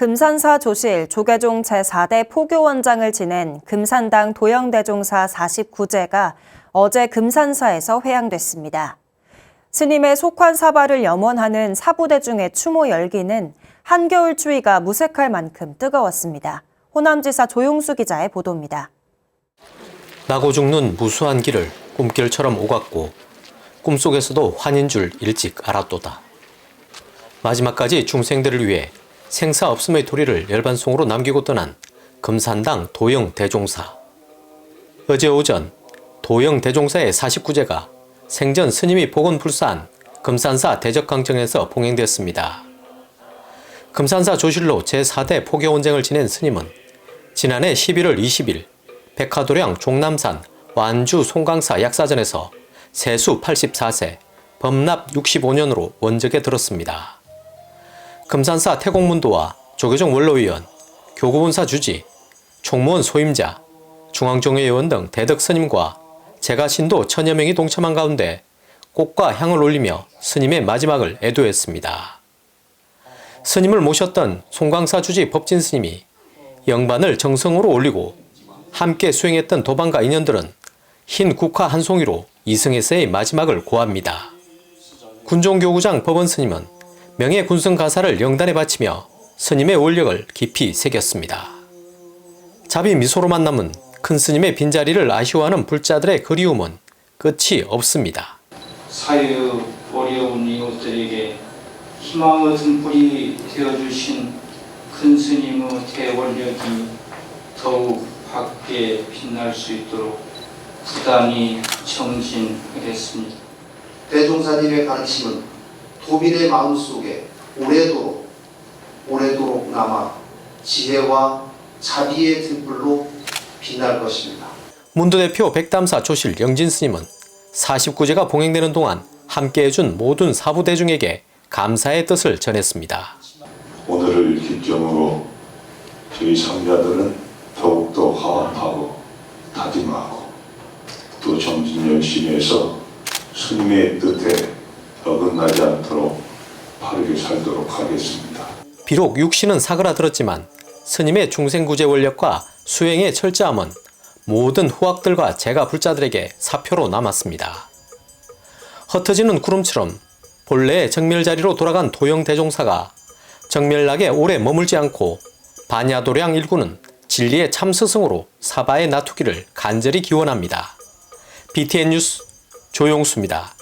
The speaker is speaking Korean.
금산사 조실 조계종 제4대 포교원장을 지낸 금산당 도영대종사 49제가 어제 금산사에서 회양됐습니다. 스님의 속환 사발을 염원하는 사부대중의 추모 열기는 한겨울 추위가 무색할 만큼 뜨거웠습니다. 호남지사 조용수 기자의 보도입니다. 나고 죽는 무수한 길을 꿈길처럼 오갔고 꿈속에서도 환인 줄 일찍 알았도다. 마지막까지 중생들을 위해 생사 없음의 도리를 열반송으로 남기고 떠난 금산당 도영 대종사. 어제 오전 도영 대종사의 49제가 생전 스님이 복원 불사한 금산사 대적강정에서 봉행됐습니다. 금산사 조실로 제4대 포교원쟁을 지낸 스님은 지난해 11월 20일 백화도량 종남산 완주 송강사 약사전에서 세수 84세, 범납 65년으로 원적에 들었습니다. 금산사 태공문도와 조계종 원로위원, 교구본사 주지, 총무원 소임자, 중앙종회의원 등 대덕 스님과 제가 신도 천여 명이 동참한 가운데 꽃과 향을 올리며 스님의 마지막을 애도했습니다. 스님을 모셨던 송광사 주지 법진 스님이 영반을 정성으로 올리고 함께 수행했던 도반과 인연들은 흰 국화 한 송이로 이승에서의 마지막을 고합니다. 군종교구장 법원 스님은 명예 군승 가사를 영단에 바치며 스님의 원력을 깊이 새겼습니다. 자비 미소로만 남은 큰 스님의 빈자리를 아쉬워하는 불자들의 그리움은 끝이 없습니다. 사유 어려운 이웃들에게 희망의 등불이 되어주신 큰 스님의 대원력이 더욱 밝게 빛날 수 있도록 부단히 정진하겠습니다. 대종사님의 가르침은 도민의 마음속에 오래도록 오래도록 남아 지혜와 자비의 등불로 빛날 것입니다. 문도 대표 백담사 조실 영진 스님은 49제가 봉행되는 동안 함께 해 준 모든 사부 대중에게 감사의 뜻을 전했습니다. 오늘을 기점으로 저희 성자들은 더욱더 화합하고 다짐하고 또 정진 열심히 해서 스님의 뜻에 어긋나지 않도록 바르게 살도록 하겠습니다. 비록 육신은 사그라들었지만 스님의 중생구제 원력과 수행의 철저함은 모든 후학들과 제가 불자들에게 사표로 남았습니다. 흩어지는 구름처럼 본래의 정멸 자리로 돌아간 도영 대종사가 정멸락에 오래 머물지 않고 반야도량 일구는 진리의 참 스승으로 사바에 나투기를 간절히 기원합니다. BTN 뉴스 조용수입니다.